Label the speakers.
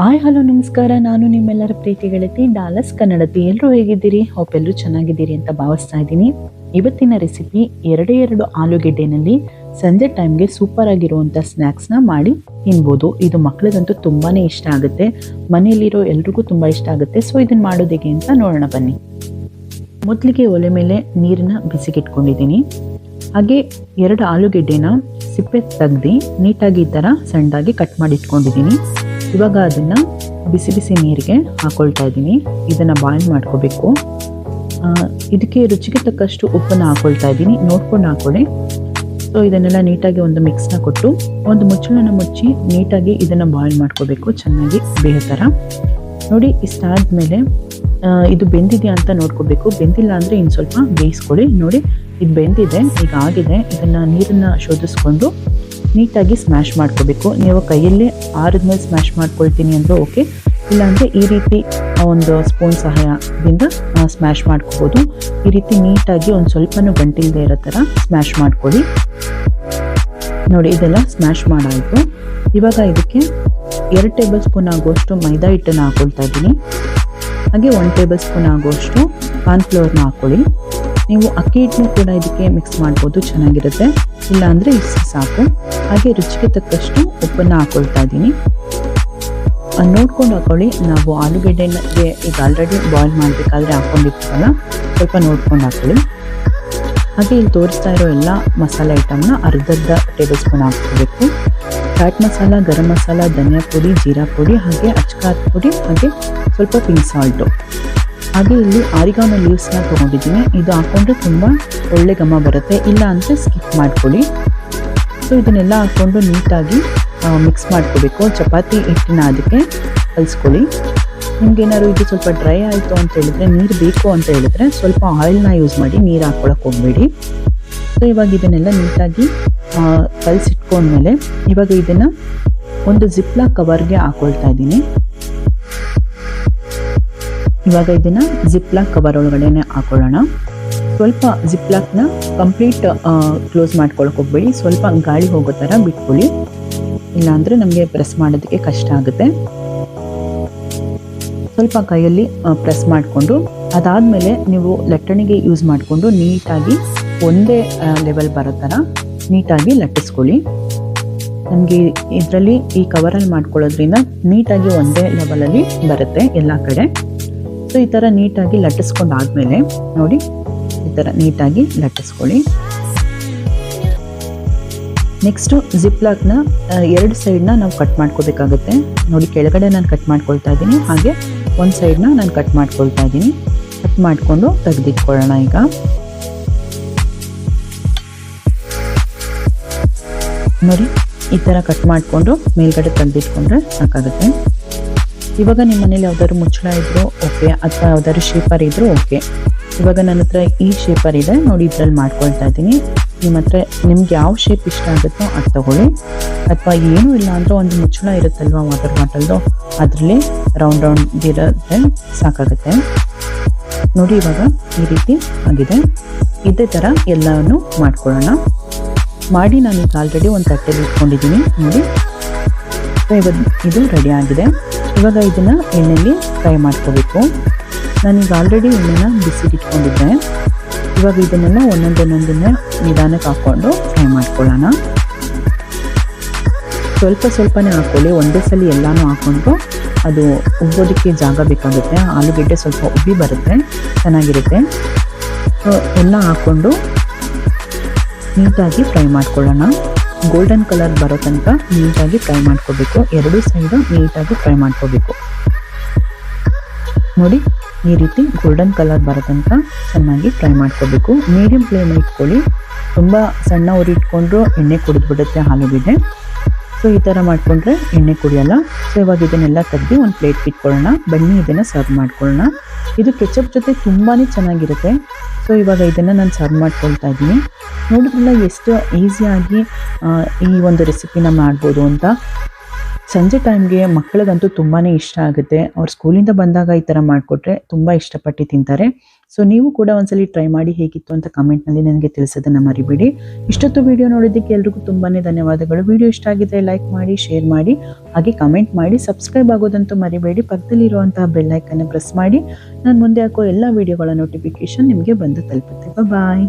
Speaker 1: Hi, hello, ನಮಸ್ಕಾರ. ನಾನು ನಿಮ್ಮೆಲ್ಲರ ಪ್ರೀತಿ ಗೆಳತಿ ಡಾಲಸ್ ಕನ್ನಡತಿ. ಎಲ್ಲರೂ ಹೇಗಿದ್ದೀರಿ? ಹೋಪ್ ಎಲ್ಲರೂ ಚೆನ್ನಾಗಿದ್ದೀರಿ ಅಂತ ಭಾವಿಸ್ತಾ ಇದ್ದೀನಿ. ಇವತ್ತಿನ ರೆಸಿಪಿ ಎರಡೇ ಎರಡು ಆಲೂಗೆಡ್ಡೆನಲ್ಲಿ ಸಂಜೆ ಟೈಮ್ಗೆ ಸೂಪರ್ ಆಗಿರುವಂಥ ಸ್ನ್ಯಾಕ್ಸ್ನ ಮಾಡಿ ತಿನ್ಬೋದು. ಇದು ಮಕ್ಕಳಿಗಂತೂ ತುಂಬಾ ಇಷ್ಟ ಆಗುತ್ತೆ. ಮನೆಯಲ್ಲಿರೋ ಎಲ್ರಿಗೂ ತುಂಬ ಇಷ್ಟ ಆಗುತ್ತೆ. ಸೊ ಇದನ್ನು ಮಾಡೋದಿಗೆ ಅಂತ ನೋಡೋಣ ಬನ್ನಿ. ಮೊದಲಿಗೆ ಒಲೆ ಮೇಲೆ ನೀರನ್ನ ಬಿಸಿಗಿಟ್ಕೊಂಡಿದ್ದೀನಿ. ಹಾಗೆ ಎರಡು ಆಲೂಗೆಡ್ಡೆನ ಸಿಪ್ಪೆ ತೆಗ್ದು ನೀಟಾಗಿ ಈ ಥರ ಸಣ್ಣದಾಗಿ ಕಟ್ ಮಾಡಿ ಇಟ್ಕೊಂಡಿದ್ದೀನಿ. ಇವಾಗ ಅದನ್ನು ಬಿಸಿ ಬಿಸಿ ನೀರಿಗೆ ಹಾಕ್ಕೊಳ್ತಾ ಇದ್ದೀನಿ. ಇದನ್ನು ಬಾಯ್ಲ್ ಮಾಡ್ಕೋಬೇಕು. ಇದಕ್ಕೆ ರುಚಿಗೆ ತಕ್ಕಷ್ಟು ಉಪ್ಪನ್ನು ಹಾಕ್ಕೊಳ್ತಾ ಇದ್ದೀನಿ. ನೋಡ್ಕೊಂಡು ಹಾಕ್ಕೊಳ್ಳಿ ಸೊ ಇದನ್ನೆಲ್ಲ ನೀಟಾಗಿ ಒಂದು ಮಿಕ್ಸ್ನ ಕೊಟ್ಟು ಒಂದು ಮುಚ್ಚಳನ ಮುಚ್ಚಿ ನೀಟಾಗಿ ಇದನ್ನು ಬಾಯ್ಲ್ ಮಾಡ್ಕೋಬೇಕು. ಚೆನ್ನಾಗಿ ಬೇಯೋ ಥರ ನೋಡಿ ಇಷ್ಟಾದ ಮೇಲೆ ಇದು ಬೆಂದಿದೆಯಾ ಅಂತ ನೋಡ್ಕೋಬೇಕು. ಬೆಂದಿಲ್ಲ ಅಂದರೆ ಇನ್ನು ಸ್ವಲ್ಪ ಬೇಯಿಸ್ಕೊಳ್ಳಿ. ನೋಡಿ, ಇದು ಬೆಂದಿದೆ, ಈಗ ಆಗಿದೆ. ಇದನ್ನು ನೀರನ್ನು ಶೋಧಿಸ್ಕೊಂಡು ನೀಟಾಗಿ ಸ್ಮ್ಯಾಶ್ ಮಾಡ್ಕೋಬೇಕು. ನೀವು ಕೈಯಲ್ಲೇ ಆರಿದ್ಮೇಲೆ ಸ್ಮ್ಯಾಶ್ ಮಾಡ್ಕೊಳ್ತೀನಿ ಅಂದರೆ ಓಕೆ ಇಲ್ಲಾಂದರೆ ಈ ರೀತಿ ಒಂದು ಸ್ಪೂನ್ ಸಹಾಯದಿಂದ ಸ್ಮ್ಯಾಶ್ ಮಾಡ್ಕೋಬೋದು. ಈ ರೀತಿ ನೀಟಾಗಿ ಒಂದು ಸ್ವಲ್ಪನೂ ಗಂಟಿಲ್ದೇ ಇರೋ ಥರ ಸ್ಮ್ಯಾಶ್ ಮಾಡ್ಕೊಳ್ಳಿ. ನೋಡಿ, ಇದೆಲ್ಲ ಸ್ಮ್ಯಾಶ್ ಮಾಡಾಯಿತು. ಇವಾಗ ಇದಕ್ಕೆ ಎರಡು ಟೇಬಲ್ ಸ್ಪೂನ್ ಆಗುವಷ್ಟು ಮೈದಾ ಹಿಟ್ಟನ್ನು ಹಾಕೊಳ್ತಾ ಇದ್ದೀನಿ. ಹಾಗೆ ಒನ್ ಟೇಬಲ್ ಸ್ಪೂನ್ ಆಗುವಷ್ಟು ಕಾರ್ನ್ಫ್ಲವರ್ನ ಹಾಕೊಳ್ಳಿ. ನೀವು ಅಕ್ಕಿ ಹಿಟ್ಟನ್ನು ಕೂಡ ಇದಕ್ಕೆ ಮಿಕ್ಸ್ ಮಾಡ್ಬೋದು, ಚೆನ್ನಾಗಿರುತ್ತೆ. ಇಲ್ಲಾಂದರೆ ಇಷ್ಟು ಸಾಕು. ಹಾಗೆ ರುಚಿಗೆ ತಕ್ಕಷ್ಟು ಉಪ್ಪನ್ನು ಹಾಕೊಳ್ತಾ ಇದ್ದೀನಿ. ನೋಡ್ಕೊಂಡು ಹಾಕೊಳ್ಳಿ. ನಾವು ಆಲೂಗಡ್ಡೆನ ಈಗ ಆಲ್ರೆಡಿ ಬಾಯ್ಲ್ ಮಾಡಬೇಕಾದ್ರೆ ಹಾಕೊಂಡಿರ್ತೀವಲ್ಲ, ಸ್ವಲ್ಪ ನೋಡ್ಕೊಂಡು ಹಾಕೊಳ್ಳಿ. ಹಾಗೆ ಇಲ್ಲಿ ತೋರಿಸ್ತಾ ಇರೋ ಎಲ್ಲ ಮಸಾಲೆ ಐಟಮ್ನ ಅರ್ಧರ್ಧ ಟೇಬಲ್ ಸ್ಪೂನ್ ಹಾಕ್ಕೋಬೇಕು ಚಾಟ್ ಮಸಾಲ, ಗರಂ ಮಸಾಲ, ಧನಿಯಾ ಪುಡಿ, ಜೀರಾ ಪುಡಿ, ಹಾಗೆ ಅಚ್ಕಾರ ಪುಡಿ, ಹಾಗೆ ಸ್ವಲ್ಪ ಪಿಂಕ್ ಸಾಲ್ಟು ಹಾಗೆ ಇಲ್ಲಿ ಆರಿಗಾಮ ಲೀವ್ಸ್ನ ತೊಗೊಂಡಿದ್ದೀನಿ. ಇದು ಹಾಕೊಂಡ್ರೆ ತುಂಬ ಒಳ್ಳೆ ಘಮ ಬರುತ್ತೆ. ಇಲ್ಲ ಅಂತ ಸ್ಕಿಪ್ ಮಾಡ್ಕೊಳ್ಳಿ. ಸೊ ಇದನ್ನೆಲ್ಲ ಹಾಕ್ಕೊಂಡು ನೀಟಾಗಿ ಮಿಕ್ಸ್ ಮಾಡ್ಕೋಬೇಕು. ಚಪಾತಿ ಹಿಟ್ಟಿನ ಅದಕ್ಕೆ ಕಲಿಸ್ಕೊಳ್ಳಿ. ನಿಮ್ಗೇನಾದ್ರು ಇದು ಸ್ವಲ್ಪ ಡ್ರೈ ಆಯಿತು ಅಂತ ಹೇಳಿದ್ರೆ, ನೀರು ಬೇಕು ಅಂತ ಹೇಳಿದ್ರೆ ಸ್ವಲ್ಪ ಆಯಿಲ್ನ ಯೂಸ್ ಮಾಡಿ ನೀರು ಹಾಕ್ಕೊಳಕ್ಕೆ ಹೋಗಬೇಡಿ. ಸೊ ಇವಾಗ ಇದನ್ನೆಲ್ಲ ನೀಟಾಗಿ ಕಲಸಿಟ್ಕೊಂಡ್ಮೇಲೆ ಇವಾಗ ಇದನ್ನು ಒಂದು ಜಿಪ್ಲಾ ಕವರ್ಗೆ ಹಾಕೊಳ್ತಾ ಇದ್ದೀನಿ. ಇವಾಗ ಇದನ್ನು ಜಿಪ್ಲಾ ಕವರ್ ಒಳಗಡೆನೆ ಹಾಕೊಳ್ಳೋಣ. ಸ್ವಲ್ಪ ಜಿಪ್ಲಾಕ್ನ ಕಂಪ್ಲೀಟ್ ಕ್ಲೋಸ್ ಮಾಡ್ಕೊಳಕ್ಕೆ ಹೋಗ್ಬೇಡಿ. ಸ್ವಲ್ಪ ಗಾಳಿ ಹೋಗೋ ಥರ ಬಿಟ್ಕೊಳ್ಳಿ ಇಲ್ಲಾಂದ್ರೆ ನಮಗೆ ಪ್ರೆಸ್ ಮಾಡೋದಕ್ಕೆ ಕಷ್ಟ ಆಗುತ್ತೆ. ಸ್ವಲ್ಪ ಕೈಯಲ್ಲಿ ಪ್ರೆಸ್ ಮಾಡಿಕೊಂಡು, ಅದಾದಮೇಲೆ ನೀವು ಲಟ್ಟಣಿಗೆ ಯೂಸ್ ಮಾಡಿಕೊಂಡು ನೀಟಾಗಿ ಒಂದೇ ಲೆವೆಲ್ ಬರೋ ಥರ ನೀಟಾಗಿ ಲಟ್ಟಿಸ್ಕೊಳ್ಳಿ. ನಮಗೆ ಇದರಲ್ಲಿ ಈ ಕವರಲ್ಲಿ ಮಾಡ್ಕೊಳ್ಳೋದ್ರಿಂದ ನೀಟಾಗಿ ಒಂದೇ ಲೆವೆಲಲ್ಲಿ ಬರುತ್ತೆ ಎಲ್ಲ ಕಡೆ. ಸೊ ಈ ಥರ ನೀಟಾಗಿ ಲಟ್ಟಿಸ್ಕೊಂಡು ಆದಮೇಲೆ ನೋಡಿ ಈ ಥರ ನೀಟಾಗಿ ಲಟ್ಟಿಸ್ಕೊಳ್ಳಿ. ನೆಕ್ಸ್ಟು ಜಿಪ್ಲಾಕ್ನ ಎರಡು ಸೈಡ್ನ ನಾವು ಕಟ್ ಮಾಡ್ಕೋಬೇಕಾಗುತ್ತೆ. ನೋಡಿ, ಕೆಳಗಡೆ ನಾನು ಕಟ್ ಮಾಡ್ಕೊಳ್ತಾ ಇದ್ದೀನಿ ಹಾಗೆ ಒಂದು ಸೈಡ್ನ ನಾನು ಕಟ್ ಮಾಡ್ಕೊಳ್ತಾ ಇದ್ದೀನಿ ಕಟ್ ಮಾಡಿಕೊಂಡು ತೆಗೆದಿಟ್ಕೊಳ್ಳೋಣ ಈಗ. ನೋಡಿ, ಈ ಥರ ಕಟ್ ಮಾಡಿಕೊಂಡು ಮೇಲ್ಗಡೆ ತೆಗೆದಿಟ್ಕೊಂಡ್ರೆ ಸಾಕಾಗುತ್ತೆ. ಇವಾಗ ನಿಮ್ಮ ಮನೇಲಿ ಯಾವ್ದಾದ್ರು ಮುಚ್ಚಳ ಇದ್ರು ಓಕೆ ಅಥವಾ ಯಾವ್ದಾದ್ರು ಶೇಪರ್ ಇದ್ರು ಓಕೆ ಇವಾಗ ನನ್ನ ಹತ್ರ ಈ ಇದೆ. ನೋಡಿ, ಇದ್ರಲ್ಲಿ ಮಾಡ್ಕೊಳ್ತಾ ಇದ್ದೀನಿ. ನಿಮ್ಮ ಹತ್ರ ನಿಮ್ಗೆ ಯಾವ ಶೇಪ್ ಇಷ್ಟ ಆಗುತ್ತೋ ಅದು ತಗೊಳ್ಳಿ. ಅಥವಾ ಏನೂ ಇಲ್ಲ ಅಂದ್ರೆ ಒಂದು ಮುಚ್ಚಳ ಇರುತ್ತಲ್ವಾ ವಾಟರ್ ಬಾಟಲ್ದು ಅದರಲ್ಲಿ ರೌಂಡ್ ರೌಂಡ್ ಇರೋದ್ರೆ ಸಾಕಾಗುತ್ತೆ. ನೋಡಿ, ಇವಾಗ ಈ ರೀತಿ ಆಗಿದೆ. ಇದೇ ಥರ ಎಲ್ಲವನ್ನು ಮಾಡ್ಕೊಳ್ಳೋಣ. ಮಾಡಿ ನಾನು ಈಗ ಆಲ್ರೆಡಿ ಒಂದು ತಟ್ಟೆಲಿ ಇಟ್ಕೊಂಡಿದ್ದೀನಿ. ನೋಡಿ. ಸೊ ಇವಾಗ ಇದು ರೆಡಿ ಆಗಿದೆ. ಇವಾಗ ಇದನ್ನ ಎಣ್ಣೆಯಲ್ಲಿ ಫ್ರೈ ಮಾಡ್ಕೋಬೇಕು. ನಾನೀಗ ಆಲ್ರೆಡಿ ಎಣ್ಣೆನ ಬಿಸಿಗಿಟ್ಕೊಂಡಿದ್ದೆ ಇವಾಗ ಇದನ್ನೆಲ್ಲ ಒಂದೊಂದೊಂದೊಂದನ್ನ ನಿಧಾನಕ್ಕೆ ಹಾಕ್ಕೊಂಡು ಫ್ರೈ ಮಾಡ್ಕೊಳ್ಳೋಣ. ಸ್ವಲ್ಪ ಸ್ವಲ್ಪನೇ ಹಾಕ್ಕೊಳ್ಳಿ. ಒಂದೇ ಸಲ ಎಲ್ಲನೂ ಹಾಕ್ಕೊಂಡು ಅದು ಉಬ್ಬೋದಕ್ಕೆ ಜಾಗ ಬೇಕಾಗುತ್ತೆ. ಆಲೂಗಡ್ಡೆ ಸ್ವಲ್ಪ ಉಬ್ಬಿ ಬರುತ್ತೆ. ಚೆನ್ನಾಗಿರುತ್ತೆ. ಸೊ, ಎಲ್ಲ ಹಾಕ್ಕೊಂಡು ನೀಟಾಗಿ ಫ್ರೈ ಮಾಡ್ಕೊಳ್ಳೋಣ. ಗೋಲ್ಡನ್ ಕಲರ್ ಬರೋ ತನಕ ನೀಟಾಗಿ ಫ್ರೈ ಮಾಡ್ಕೋಬೇಕು. ಎರಡೂ ಸೈಡು ನೀಟಾಗಿ ಫ್ರೈ ಮಾಡ್ಕೋಬೇಕು. ನೋಡಿ. ಈ ರೀತಿ ಗೋಲ್ಡನ್ ಕಲರ್ ಬರೋ ತನಕ ಚೆನ್ನಾಗಿ ಫ್ರೈ ಮಾಡ್ಕೋಬೇಕು. ಮೀಡಿಯಂ ಫ್ಲೇಮ್ ಇಟ್ಕೊಳ್ಳಿ. ತುಂಬ ಸಣ್ಣ ಉರಿ ಇಟ್ಕೊಂಡ್ರು ಎಣ್ಣೆ ಕುಡಿದ್ಬಿಡುತ್ತೆ ಆಲೂಗೆಡ್ಡೆ ಸೊ ಈ ಥರ ಮಾಡಿಕೊಂಡ್ರೆ ಎಣ್ಣೆ ಕುಡಿಯೋಲ್ಲ. ಸೊ ಇವಾಗ ಇದನ್ನೆಲ್ಲ ತೆಗೆದು ಒಂದು ಪ್ಲೇಟ್ ಇಟ್ಕೊಳ್ಳೋಣ. ಬನ್ನಿ, ಇದನ್ನು ಸರ್ವ್ ಮಾಡ್ಕೊಳ್ಳೋಣ. ಇದು ಕೆಚಪ್ ಜೊತೆ ತುಂಬಾ ಚೆನ್ನಾಗಿರುತ್ತೆ. ಸೊ ಇವಾಗ ಇದನ್ನು ನಾನು ಸರ್ವ್ ಮಾಡ್ಕೊಳ್ತಾ ಇದ್ದೀನಿ. ನೋಡಿದ್ರಲ್ಲ ಎಷ್ಟು ಈಸಿಯಾಗಿ ಈ ಒಂದು ರೆಸಿಪಿನ ಮಾಡ್ಬೋದು ಅಂತ. ಸಂಜೆ ಟೈಮ್ಗೆ ಮಕ್ಕಳಿಗಂತೂ ತುಂಬಾ ಇಷ್ಟ ಆಗುತ್ತೆ. ಅವ್ರು ಸ್ಕೂಲಿಂದ ಬಂದಾಗ ಈ ಥರ ಮಾಡಿಕೊಟ್ರೆ ತುಂಬ ಇಷ್ಟಪಟ್ಟು ತಿಂತಾರೆ. ಸೊ ನೀವು ಕೂಡ ಒಂದ್ಸಲಿ ಟ್ರೈ ಮಾಡಿ ಹೇಗಿತ್ತು ಅಂತ ಕಮೆಂಟ್ನಲ್ಲಿ ನನಗೆ ತಿಳಿಸೋದನ್ನು ಮರಿಬೇಡಿ. ಇಷ್ಟೊತ್ತು ವಿಡಿಯೋ ನೋಡೋದಕ್ಕೆ ಎಲ್ರಿಗೂ ತುಂಬಾ ಧನ್ಯವಾದಗಳು. ವಿಡಿಯೋ ಇಷ್ಟ ಆಗಿದ್ರೆ ಲೈಕ್ ಮಾಡಿ ಶೇರ್ ಮಾಡಿ, ಹಾಗೆ ಕಮೆಂಟ್ ಮಾಡಿ ಸಬ್ಸ್ಕ್ರೈಬ್ ಆಗೋದಂತೂ ಮರಿಬೇಡಿ. ಪಕ್ಕದಲ್ಲಿ ಇರುವಂತಹ ಬೆಲ್ ಐಕನ್ನ ಪ್ರೆಸ್ ಮಾಡಿ. ನಾನು ಮುಂದೆ ಹಾಕೋ ಎಲ್ಲ ವಿಡಿಯೋಗಳ ನೋಟಿಫಿಕೇಶನ್ ನಿಮಗೆ ಬಂದು ತಲುಪುತ್ತೆ. ಬಾಯ್